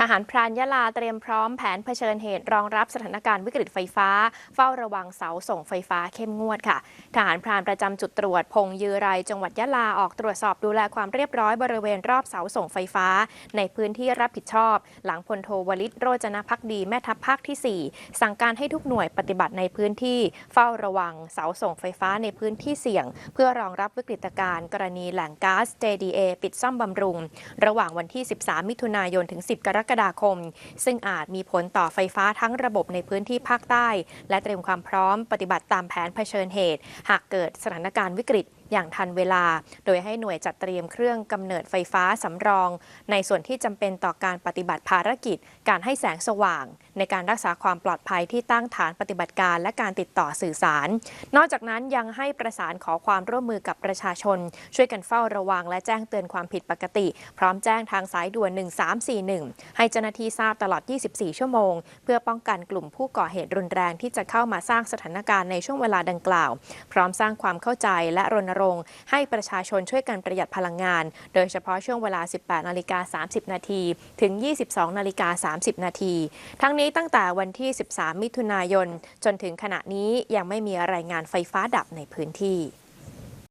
ทหารพรานยะลาเตรียมพร้อมแผนเผชิญเหตุรองรับสถานการณ์วิกฤตไฟฟ้า เฝ้าระวังเสาส่งไฟฟ้าเข้มงวดค่ะ ทหารพรานประจำจุดตรวจพงยือไรจังหวัดยะลาออกตรวจสอบดูแลความเรียบร้อยบริเวณรอบเสาส่งไฟฟ้า ในพื้นที่รับผิดชอบ หลังพลโทวลิตโรจนพักดีแม่ทัพภาคที่ 4 สั่งการให้ทุกหน่วยปฏิบัติในพื้นที่ เฝ้าระวังเสาส่งไฟฟ้าในพื้นที่เสี่ยง เพื่อรองรับวิกฤตการณ์กรณีแหล่งก๊าซ JDA ปิดซ่อมบำรุง ระหว่างวันที่ 13 มิถุนายนถึง 10 กรกกฎาคม ซึ่งอาจมีผลต่อไฟฟ้าทั้งระบบในพื้นที่ภาคใต้ และเตรียมความพร้อมปฏิบัติตามแผนเผชิญเหตุ หากเกิดสถานการณ์วิกฤต อย่างทันเวลา โดยให้หน่วยจัดเตรียมเครื่องกำเนิดไฟฟ้าสำรอง ในส่วนที่จำเป็นต่อการปฏิบัติภารกิจ การให้แสงสว่าง ในการรักษาความปลอดภัยที่ตั้งฐานปฏิบัติการและการติดต่อสื่อสาร นอกจากนั้นยังให้ประสานขอความร่วมมือกับประชาชน ช่วยกันเฝ้าระวังและแจ้งเตือนความผิดปกติ พร้อมแจ้งทางสายด่วน 1341 ให้เจ้าหน้าที่ทราบตลอด 24 ชั่วโมง เพื่อป้องกันกลุ่มผู้ก่อเหตุรุนแรงที่จะเข้ามาสร้างสถานการณ์ในช่วงเวลาดังกล่าว พร้อมสร้างความเข้าใจและรณรงค์ให้ประชาชนช่วยกันประหยัดพลังงาน โดยเฉพาะช่วงเวลา 18 นาฬิกา 30 นาทีถึง 22 นาฬิกา 30 นาที ทั้งนี้ตั้งแต่วันที่ 13 มิถุนายน จนถึงขณะนี้ยังไม่มีรายงานไฟฟ้าดับในพื้นที่